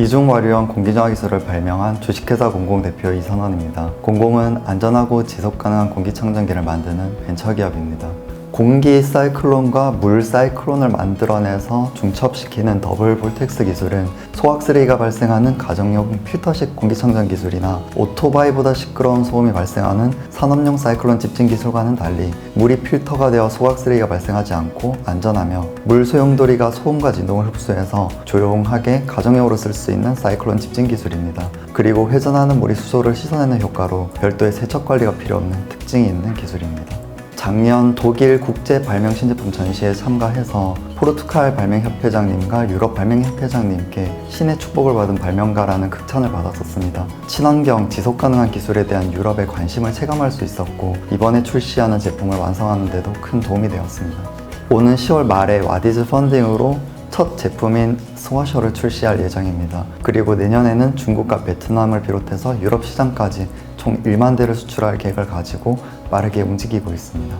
이중화류형 공기정화 기술을 발명한 주식회사 공공 대표 이선원입니다. 공공은 안전하고 지속 가능한 공기 청정기를 만드는 벤처기업입니다. 공기 사이클론과 물 사이클론을 만들어내서 중첩시키는 더블 볼텍스 기술은 소각 쓰레기가 발생하는 가정용 필터식 공기청정 기술이나 오토바이보다 시끄러운 소음이 발생하는 산업용 사이클론 집진 기술과는 달리 물이 필터가 되어 소각 쓰레기가 발생하지 않고 안전하며 물 소용돌이가 소음과 진동을 흡수해서 조용하게 가정용으로 쓸 수 있는 사이클론 집진 기술입니다. 그리고 회전하는 물이 수소를 씻어내는 효과로 별도의 세척 관리가 필요 없는 특징이 있는 기술입니다. 작년 독일 국제 발명 신제품 전시에 참가해서 포르투갈 발명협회장님과 유럽 발명협회장님께 신의 축복을 받은 발명가라는 극찬을 받았었습니다. 친환경, 지속 가능한 기술에 대한 유럽의 관심을 체감할 수 있었고 이번에 출시하는 제품을 완성하는 데도 큰 도움이 되었습니다. 오는 10월 말에 와디즈 펀딩으로 첫 제품인 스워셔를 출시할 예정입니다. 그리고 내년에는 중국과 베트남을 비롯해서 유럽 시장까지 총 1만 대를 수출할 계획을 가지고 빠르게 움직이고 있습니다.